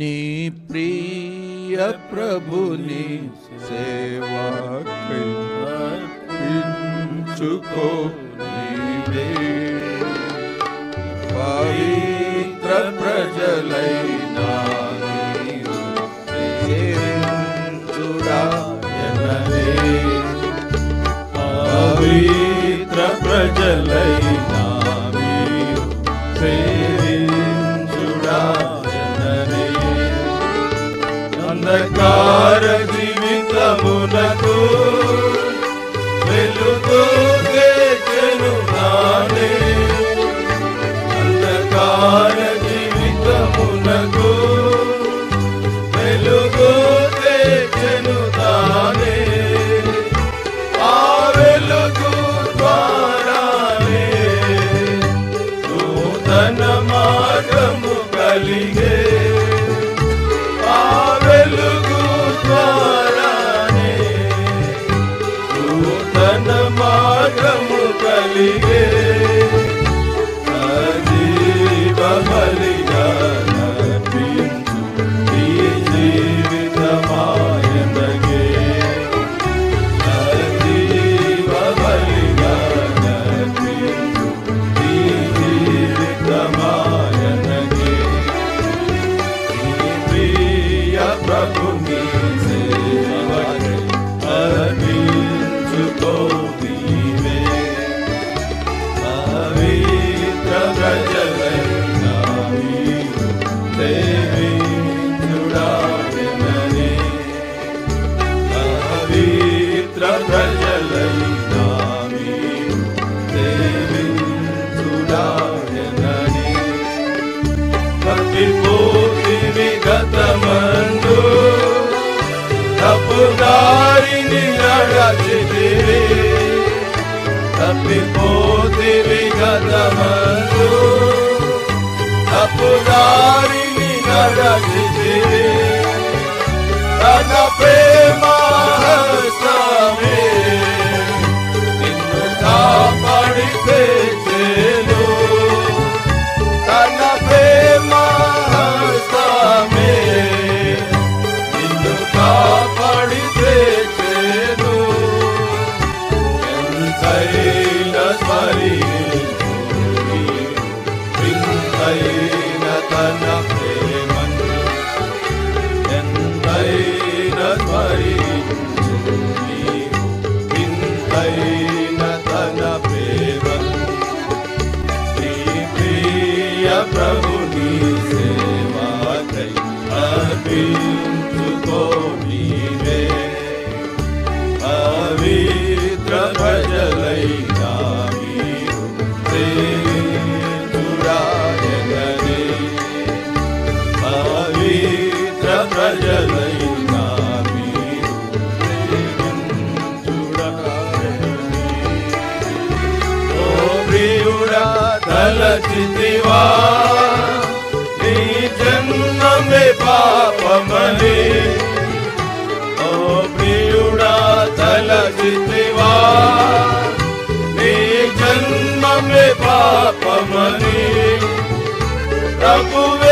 निप्रिय प्रभुनि सेवा सुखो नि గతమందు తప్పుదారిని నడచితివి. తప్పిపోతివి గతమందు తప్పుదారిని నడచితివి. తన ప్రేమ స్వామి నిన్ను కాపాడి प्रभुनि सेवा करी। తలచితివా నీ జన్మమే పాపమని. ఓ ప్రియుడా తలచితివా నీ జన్మమే పాపమని. ప్రభువే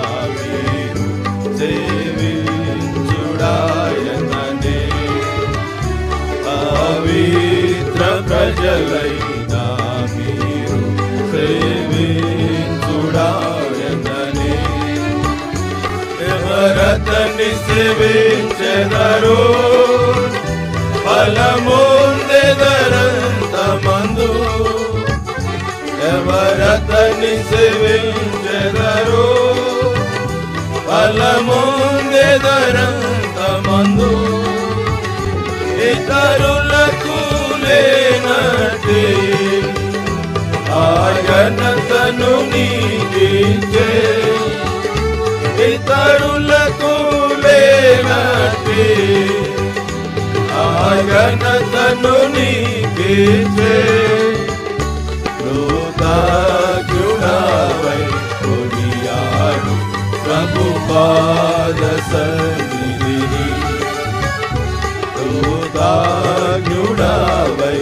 ಜಲೈನಾಗಿರು ಸೇವೆ ಸುಡಾಯತನೆ. ರತನಿ ಸೇವೆ ಚೆದರು ಫಲ ಮುಂದೆ. ದರಂತ ಮಂದು. నీకిచ్చే ఇతరులకు లేనటి ఆయనతను నీకిచ్చే కృతజ్ఞుడవై కొనియాడు ప్రభు పాద సన్నిధిని. కృతజ్ఞుడవై